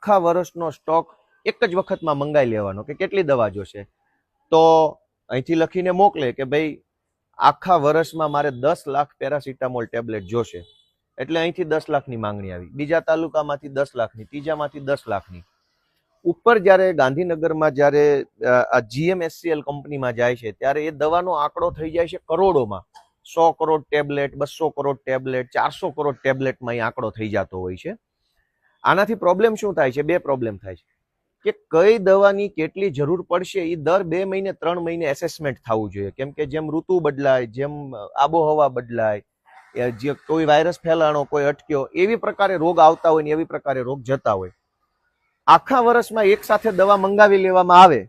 આખા વર્ષનો સ્ટોક એક જ વખતમાં મંગાવી લેવાનો કે કેટલી દવા જોશે? તો અહીંથી લખીને મોકલે કે ભાઈ, આખા વર્ષમાં મારે દસ લાખ પેરાસિટામોલ ટેબ્લેટ જોશે. એટલે અહીંથી દસ લાખની માંગણી આવી. બીજા તાલુકામાંથી દસ લાખની, ત્રીજામાંથી દસ લાખની. ઉપર જ્યારે ગાંધીનગરમાં જ્યારે આ જીએમએસસીએલ કંપનીમાં જાય છે, ત્યારે એ દવાનો આંકડો થઈ જાય છે કરોડોમાં. સો કરોડ ટેબ્લેટ, બસો કરોડ ટેબ્લેટ, ચારસો કરોડ ટેબ્લેટમાં એ આંકડો થઈ જતો હોય છે. આનાથી પ્રોબ્લેમ શું થાય છે? બે પ્રોબ્લેમ થાય છે. કે કઈ દવાની કેટલી જરૂર પડશે એ દર બે મહિને, ત્રણ મહિને એસેસમેન્ટ થવું જોઈએ. કેમ કે જેમ ઋતુ બદલાય, જેમ આબોહવા બદલાય જે કોઈ વાયરસ ફેલાણો, કોઈ અટક્યો, એવી પ્રકારે રોગ આવતા હોય ને એવી પ્રકારે રોગ જતા હોય. આખા વર્ષમાં એક સાથે દવા મંગાવી લેવામાં આવે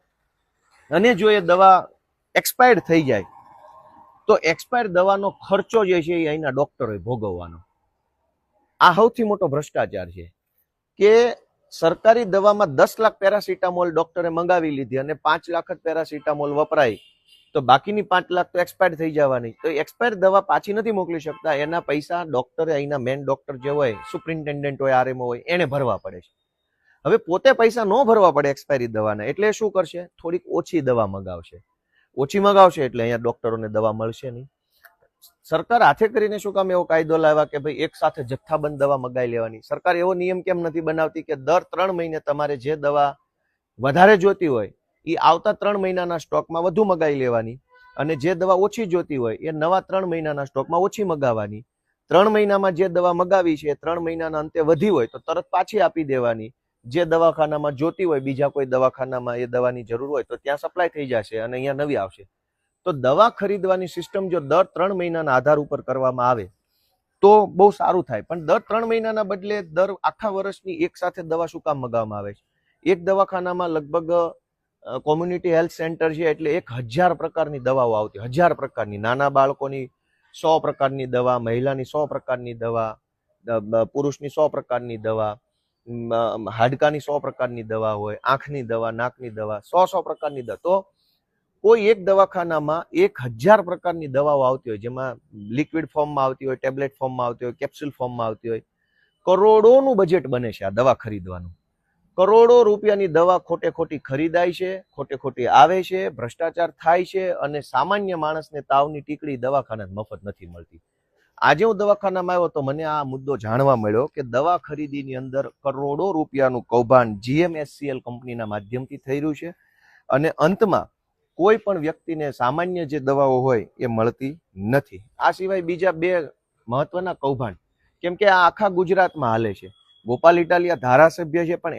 અને જો એ દવા એક્સપાયર્ડ થઈ જાય, તો એક્સપાયર દવાનો ખર્ચો જે છે એ અહીંના ડોક્ટરોએ ભોગવવાનો. આ સૌથી મોટો ભ્રષ્ટાચાર છે. કે સરકારી દવામાં દસ લાખ પેરાસિટામોલ ડોક્ટરે મંગાવી લીધી અને પાંચ લાખ જ પેરાસિટામોલ વપરાય, તો બાકીની પાંચ લાખ તો એક્સપાયર થઈ જવાની. તો એક્સપાયર દવા પાછી નથી મોકલી શકતા. એના પૈસા ડોક્ટરે, અહીંના મેન ડોક્ટર જે હોય સુપ્રિન્ટેન્ડન્ટ હોય આરએમઓ હોય, એને ભરવા પડે છે. હવે પોતે પૈસા ન ભરવા પડે એક્સપાયરી દવાના, એટલે શું કરશે? થોડીક ઓછી દવા મગાવશે. ઓછી મગાવશે એટલે અહીંયા ડોક્ટરોને દવા મળશે નહીં. સરકાર હાથે કરીને શું કામ એવો કાયદો લાવ્યા કે ભાઈ એક સાથે જથ્થાબંધ દવા મગાવી લેવાની? સરકાર એવો નિયમ કેમ નથી બનાવતી કે દર ત્રણ મહિને તમારે જે દવા વધારે જોતી હોય એ આવતા ત્રણ મહિનાના સ્ટોકમાં વધુ મગાવી લેવાની અને જે દવા ઓછી જોતી હોય, એ નવા ત્રણ મહિનાના સ્ટોકમાં ઓછી મગાવવાની. ત્રણ મહિનામાં જે દવા મગાવી છે ત્રણ મહિનાના અંતે વધી હોય તો તરત પાછી આપી દેવાની. જે દવાખાનામાં જોતી હોય, બીજા કોઈ દવાખાનામાં એ દવાની જરૂર હોય તો ત્યાં સપ્લાય થઈ જશે અને અહીંયા નવી આવશે. તો દવા ખરીદવાની સિસ્ટમ જો દર ત્રણ મહિનાના આધાર ઉપર કરવામાં આવે, તો બહુ સારું થાય. પણ દર ત્રણ મહિનાના બદલે દર આખા વર્ષની એક સાથે દવા શું કામ મગાવવામાં આવે છે? એક દવાખાનામાં લગભગ કોમ્યુનિટી હેલ્થ સેન્ટર છે એટલે એક હજાર પ્રકારની દવાઓ આવતી, હજાર પ્રકારની. નાના બાળકોની સો પ્રકારની દવા, મહિલાની સો પ્રકારની દવા પુરુષની સો પ્રકારની દવા હાડકાની સો પ્રકારની દવા હોય, આંખની દવા, નાકની દવા, સો સો પ્રકારની દવા તો કોઈ એક દવાખાનામાં એક હજાર પ્રકારની દવાઓ આવતી હોય, જેમાં લિક્વિડ ફોર્મમાં આવતી હોય ટેબ્લેટ ફોર્મમાં આવતી હોય કેપ્સ્યુલ ફોર્મમાં આવતી હોય, કરોડોનું બજેટ બને છે આ દવા ખરીદવાનું. કરોડો રૂપિયાની દવા ખોટે ખોટી ખરીદાય છે, ખોટે ખોટી આવે છે, ભ્રષ્ટાચાર થાય છે અને સામાન્ય માણસને તાવની ટીકડી દવાખાના મફત નથી મળતી. આજે હું દવાખાનામાં આવ્યો તો મને આ મુદ્દો જાણવા મળ્યો કે દવા ખરીદીની અંદર કરોડો રૂપિયાનું કૌભાંડ જીએમએસસીએલ કંપનીના માધ્યમથી થઈ રહ્યું છે અને અંતમાં કોઈ પણ વ્યક્તિને સામાન્ય જે દવાઓ હોય એ મળતી નથી. આ સિવાય બીજા બે મહત્વના કૌભાંડ, કેમ કે આ આખા ગુજરાતમાં હાલે છે. ગોપાલ ઇટાલિયા ધારાસભ્ય છે, પણ